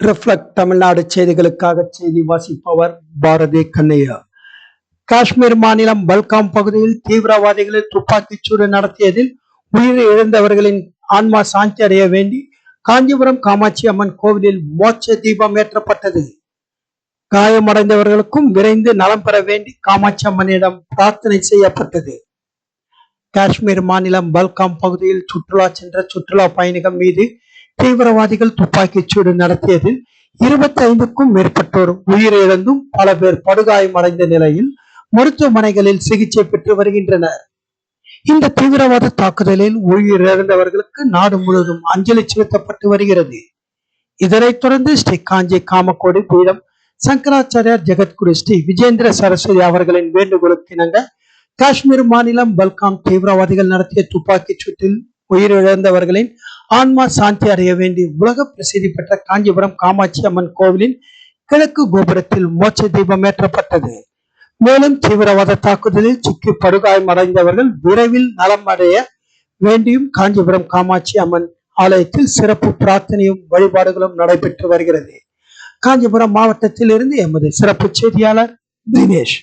Reflect Tamil Nadu செய்திகளுக்காக செய்தி வாசிப்பவர் பாரதி கண்ணையா. காஷ்மீர் மாநிலம் பல்காம் பகுதியில் தீவிரவாதிகளில் துப்பாக்கிச் சூடு நடத்தியதில் உயிர் இழந்தவர்களின் ஆன்மா சாந்தி அடைய வேண்டி காஞ்சிபுரம் காமாட்சி அம்மன் கோவிலில் மோட்ச தீபம் ஏற்றப்பட்டது. காயமடைந்தவர்களுக்கும் விரைந்து நலம் பெற வேண்டி காமாட்சி அம்மனிடம் பிரார்த்தனை செய்யப்பட்டது. காஷ்மீர் மாநிலம் பல்காம் பகுதியில் சுற்றுலா சென்ற சுற்றுலா பயணிகள் மீது தீவிரவாதிகள் துப்பாக்கிச் சூடு நடத்தியதில் இருபத்தி ஐந்துக்கும் மேற்பட்டோர் உயிரிழந்தும் பல பேர் படுகாயமடைந்த நிலையில் மருத்துவமனைகளில் சிகிச்சை பெற்று வருகின்றனர். இந்த தீவிரவாத தாக்குதலில் உயிரிழந்தவர்களுக்கு நாடு முழுவதும் அஞ்சலி செலுத்தப்பட்டு வருகிறது. இதனைத் தொடர்ந்து ஸ்ரீ காஞ்சி காமக்கோடி பீடம் சங்கராச்சாரியார் ஜெகத்குரு ஸ்ரீ விஜேந்திர சரஸ்வதி அவர்களின் வேண்டுகோளுக்கிணங்க காஷ்மீர் மாநிலம் பல்காம் தீவிரவாதிகள் நடத்திய துப்பாக்கிச் சூட்டில் உயிரிழந்தவர்களின் ஆன்மா சாந்தி அடைய வேண்டி உலக பிரசித்தி பெற்ற காஞ்சிபுரம் காமாட்சி அம்மன் கோவிலின் கிழக்கு கோபுரத்தில் மோட்ச தீபம் ஏற்றப்பட்டது. மேலும் தீவிரவாத தாக்குதலில் சிக்கி படுகாயம் அடைந்தவர்கள் விரைவில் நலம் அடைய வேண்டியும் காஞ்சிபுரம் காமாட்சி அம்மன் ஆலயத்தில் சிறப்பு பிரார்த்தனையும் வழிபாடுகளும் நடைபெற்று வருகிறது. காஞ்சிபுரம் மாவட்டத்தில் இருந்து எமது சிறப்பு செய்தியாளர் தினேஷ்.